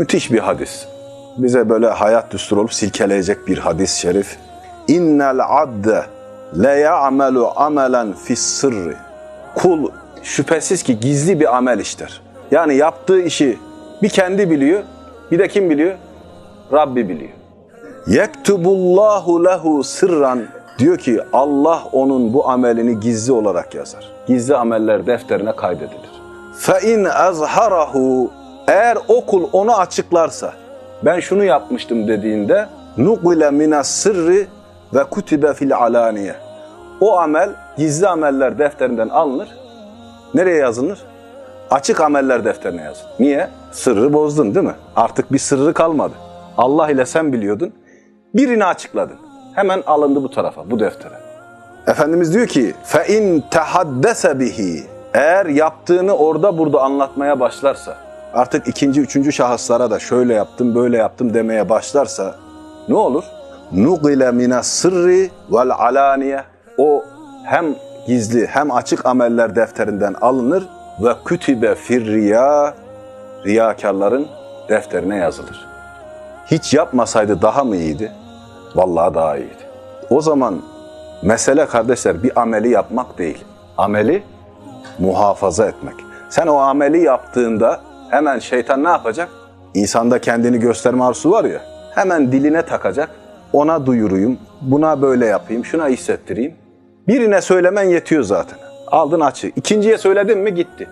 Müthiş bir hadis. Bize böyle hayat düsturu olup silkeleyecek bir hadis-i şerif. İnnel abde le ya'melu amelen fis sırrı. Kul şüphesiz ki gizli bir amel işler. Yani yaptığı işi bir kendi biliyor, bir de kim biliyor? Rabbi biliyor. Yektubullahu lehu sırran diyor ki Allah onun bu amelini gizli olarak yazar. Gizli ameller defterine kaydedilir. Fe in azharahu eğer o kul onu açıklarsa ben şunu yapmıştım dediğinde nukile minas sırrı ve kutibe fil alaniye. O amel gizli ameller defterinden alınır. Nereye yazılır? Açık ameller defterine yazılır. Niye? Sırrı bozdun değil mi? Artık bir sırrı kalmadı. Allah ile sen biliyordun. Birini açıkladın. Hemen alındı bu tarafa, bu deftere. Efendimiz diyor ki fe in tahaddese bihi eğer yaptığını orada burada anlatmaya başlarsa artık ikinci, üçüncü şahıslara da şöyle yaptım, böyle yaptım demeye başlarsa ne olur? Nugile mine sırrı vel alaniye o hem gizli hem açık ameller defterinden alınır ve kütübe fir riya riyakarların defterine yazılır. Hiç yapmasaydı daha mı iyiydi? Vallahi daha iyiydi. O zaman mesele kardeşler bir ameli yapmak değil. Ameli muhafaza etmek. Sen o ameli yaptığında hemen şeytan ne yapacak? İnsanda kendini gösterme arzusu var ya. Hemen diline takacak. Ona duyuruyum, buna böyle yapayım, şuna hissettireyim. Birine söylemen yetiyor zaten. Aldın açı. İkinciye söyledin mi gitti.